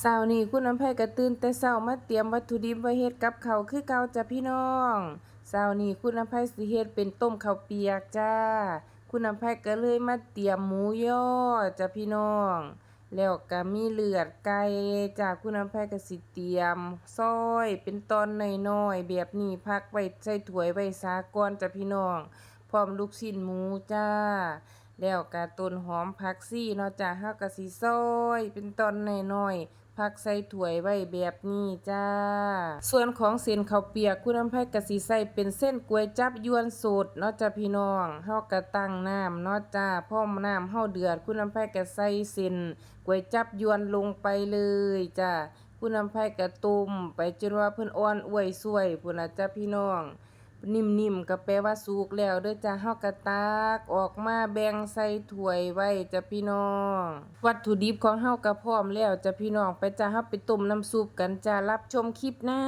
เช้านี้คุณน้ำไผก็ตื่นแต่เช้ามาเตรียมวัตถุดิบไว้เฮ็ดกับเขาคือเก่าจ้ะพี่น้องเช้านี้คุณน้ำไผสิเฮ็ดเป็นต้มข้าวเปียกจ้า คุณน้ำไผก็เลยมาเตรียมหมูย่อจ้ะพี่น้อง แล้วก็มีเลือดไก่จ้าคุณน้ำไผก็สิเตรียมซอยเป็นตอนน้อยๆแบบนี้พักไว้ใส่ถ้วยไว้ซาก่อนจ้ะพี่น้อง พร้อมลูกชิ้นหมูจ้า แล้วก็ต้นหอมผักซี่เนาะจ้าเฮาก็สิซอยเป็นตอนน้อยๆพักใส่ถ้วยไว้แบบนี้จ้า ส่วนของเส้นข้าวเปียกคุณน้ำไผก็สิใส่เป็นเส้นก๋วยจับยวนสดเนาะจ้าพี่น้องเฮาก็ตั้งน้ำเนาะจ้าพอมน้ำเฮาเดือดคุณน้ำไผก็ใส่เส้นก๋วยจับยวนลงไปเลยจ้าคุณน้ำไผก็ต้มไปจนว่าเพิ่นอ่อนอวยสวยพุ่นน่ะจ้าพี่น้อง นิ่มๆก็แปลว่าสุกแล้วเด้อจ้าเฮากะตักออกมาแบ่งใส่ถ้วยไว้จ้ะพี่น้อง วัตถุดิบของเฮาก็พร้อมแล้วจ้ะพี่น้องไปจ้าเฮาไปต้มน้ำซุปกันจ้ารับชมคลิปหน้า